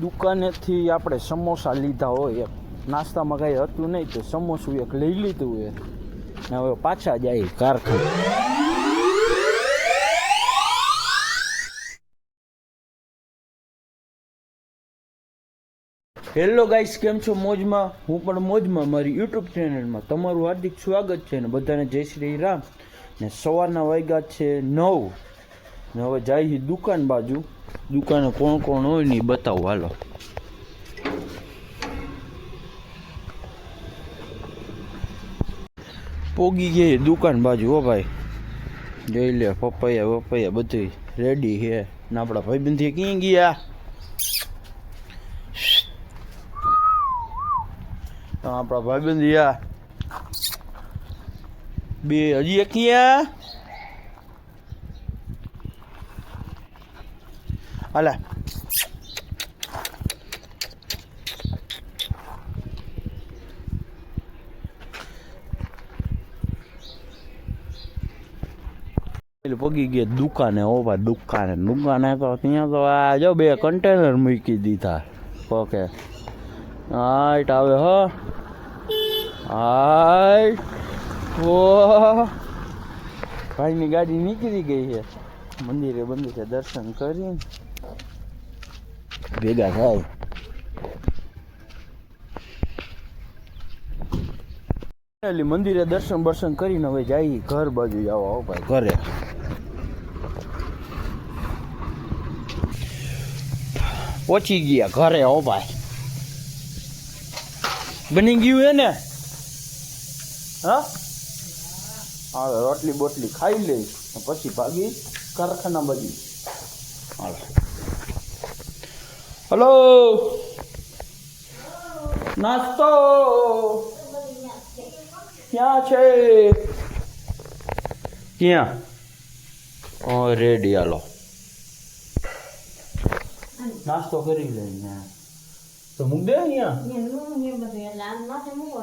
દુકાનેથી આપણે સમોસા લીધા હોય એમ. નાસ્તામાં કાંઈ હતું નહીં તો સમોસું એક લઈ લીધું હોય. ને હવે પાછા જાય કારખાને. હેલો ગાઈસ કેમ છો મોજમાં? હું પણ મોજમાં મારી યુટ્યુબ ચેનલમાં તમારું હાર્દિક સ્વાગત છે ને બધાને જય શ્રી રામ. ને સવારના વાગ્યા છે નવ. ને હવે જાય દુકાન બાજુ. દુકાને કોણ કોણ હોય ને બતાવો, હાલો. પોગી ગઈ દુકાન બાજુ, હો ભાઈ. જોઈ લે પપૈયા પપૈયા બધું રેડી છે. ને આપણા ભાઈબંધી ક્યાં ગયા? આપણા ભાઈબંધી આ બે હજી એક ક્યાં? હાલા પેલું પગી ગયા દુકાને ઓવા દુકાને દુકાને તો ત્યાં તો આ જો બે કન્ટેનર મૂકી દીધા. ઓકે. હાઈટ આવે હો. હાઈટ ઓ. ભાઈની ગાડી નીકળી ગઈ છે. મંદિરે મંદિરે દર્શન કરીને. ભેગા થાય એટલે મંદિરે દર્શન બર્શન કરીને હવે જાય ઘર બાજુ જાવ આવો ભાઈ. ઘરે. પહોંચી ગયા ઘરે હો ભાઈ. બની ગયું હે ને? હા? હવે રોટલી બોટલી ખાઈ લઈ પછી ભાગી કારખાના બાજુ. હાલો. હલો. નાસ્તો. ક્યાં છે? ક્યાં? રેડી હાલો નાસ્તો કરી લઈને તો મૂક દે અહીંયા.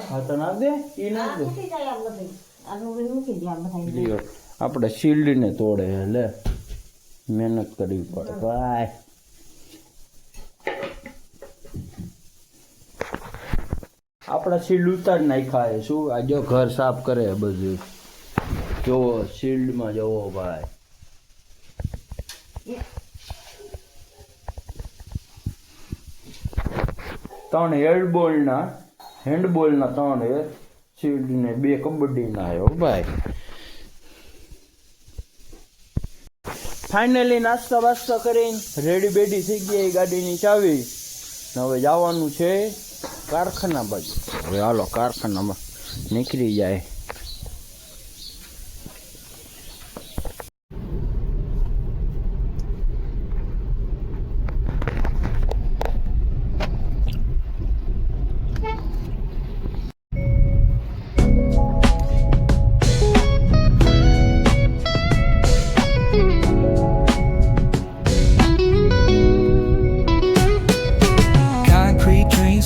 હા તો નાખ દે. એ ના દે. આપણે શિલ્ડીને તોડે લે. મહેનત કરવી પડે. ભાઈ આપણા શિલ્ડ ઉતાર નાખ્યા શું? આ જો ઘર સાફ કરે બધું. જોવો શિલ્ડમાં જોવો ભાઈ. ત્રણ હેડબોલના હેન્ડબોલના ત્રણ હે ને બે કબડ્ડીના આવ્યો ભાઈ. ફાઇનલી નાસ્તા વાસ્તા કરીને રેડી બેડી થઈ ગઈ ગાડીની ચાવી. હવે જવાનું છે કારખાના બાજુ. હવે હાલો કારખાનામાં નીકળી જાય.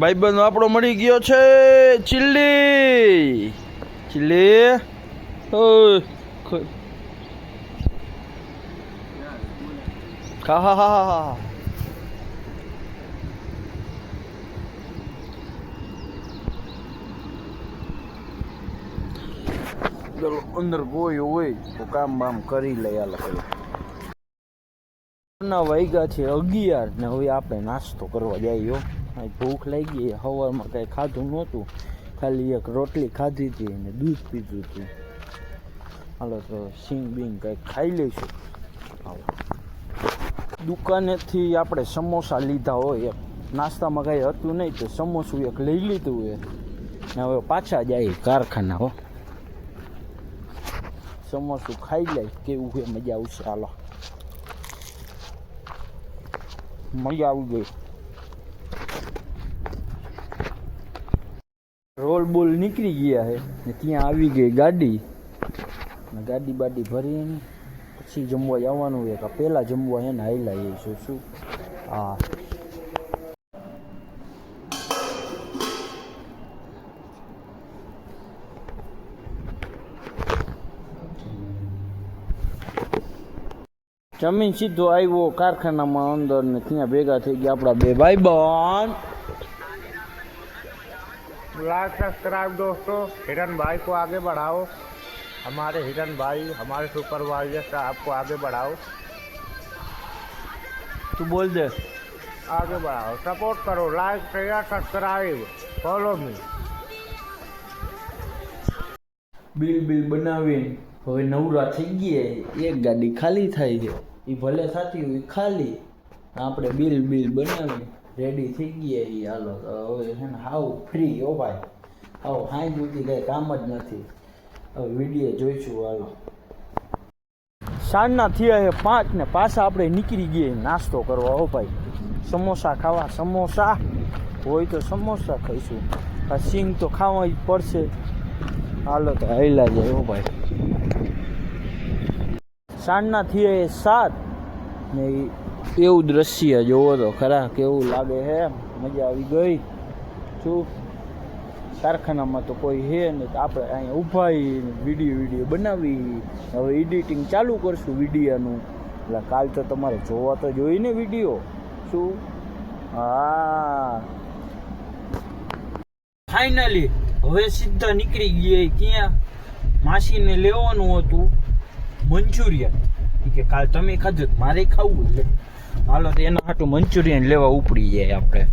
ભાઈબંધ આપણો મળી ગયો છે. ખ- ખા હા હા હા હા ચલો અંદર કોઈ હોય તો કામ બામ કરી લે આ પેલા ના વાગ્યા છે અગિયાર ને હવે આપણે નાસ્તો કરવા જઈએ ભૂખ લાગી ગઈ સવારમાં કાંઈ ખાધું નહોતું. ખાલી એક રોટલી ખાધી હતી અને દૂધ પીધું હતું. હાલો તો સિંગ બિંગ કંઈક ખાઈ લઈશું. દુકાનેથી આપણે સમોસા લીધા હોય એક નાસ્તામાં કાંઈ હતું નહીં તો સમોસું એક લઈ લીધું હોય. ને હવે પાછા જાય કારખાના હો. સમોસું ખાઈ લે, કેવું છે મજા આવશે. હાલો. મજા આવી ગઈ. રોલ બોલ નીકળી ગયા છે ને ત્યાં આવી ગઈ ગાડી. ને ગાડી બાડી ભરીને પછી જમવા જવાનું છે. કે પહેલાં જમવા એને હાઈલા જઈશું શું હા. જમીન સીધો આવ્યો કારખાનામાં અંદર ને ત્યાં ભેગા થઈ ગયા આપણા બે ભાઈ બન लाइक सब्सक्राइब दोस्तों हिरन भाई को आगे बढ़ाओ हमारे हिरन भाई हमारे सुपरवाइजर साहब को आगे बढ़ाओ તું બોલ દે आगे बढ़ाओ सपोर्ट करो like share subscribe follow me bill bill બનાવીને હવે નવરા થઈ ગયા એક ગાડી ખાલી થાય છે એ ભલે થતી હોય ખાલી આપણે બિલ બિલ બનાવી રેડી થઈ ગયા એ હાલો. હવે છે હાવ ફ્રી હો ભાઈ. હાવ હાઈ સુધી કંઈ કામ જ નથી. હવે વીડિયો જોઈશું હાલો. સાંજના થયા છે પાંચ ને પાછા આપણે નીકળી ગયા નાસ્તો કરવા હો ભાઈ. સમોસા ખાવા. સમોસા. હોય તો સમોસા ખાઈશું. આ સિંગ તો ખાવા જ પડશે. હાલો તો હાઈલા જાય હો ભાઈ. સાંજના થયા સાત ને એવું દ્રશ્ય જોવો તો ખરા, કેવું લાગે હે? મજા આવી ગઈ. શું? કારખાનામાં તો કોઈ હે ને આપણે અહીંયા ઊભા વીડિયો વીડિયો બનાવી. હવે એડિટિંગ ચાલુ કરશું વિડીયાનું એટલે કાલ તો તમારે જોવા તો જોઈ ને વીડિયો શું? હા. ફાઇનલી હવે સીધા નીકળી ગયા ક્યાં? માસીને લેવાનું હતું મંચુરિયન. કે કાલ તમે ખાધું મારે ખાવું એટલે. હાલો તો એના હાટું મંચુરિયન લેવા ઉપડી જાય આપણે.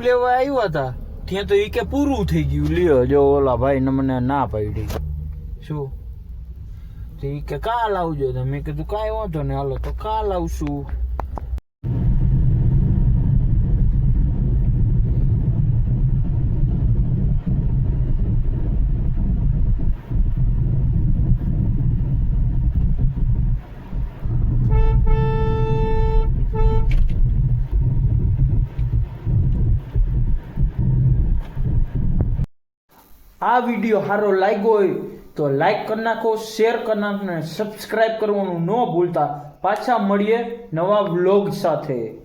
લેવા આવ્યા હતા ત્યાં તો ઈ કે પૂરું થઈ ગયું. લ્યો, જો ઓલા ભાઈ ને મને ના પાડી. શું? તો ઈ કે, કાલ આવજો. તો મેં કીધું, કાંઈ વાંધો ને હાલો, તો કાલ આવશું. આ વીડિયો સારો લાગ્યો હોય તો લાઈક કરી નાખો શેર કરી નાખો અને સબસ્ક્રાઈબ કરવાનું ન ભૂલતા. પાછા મળીએ નવા વ્લોગ સાથે.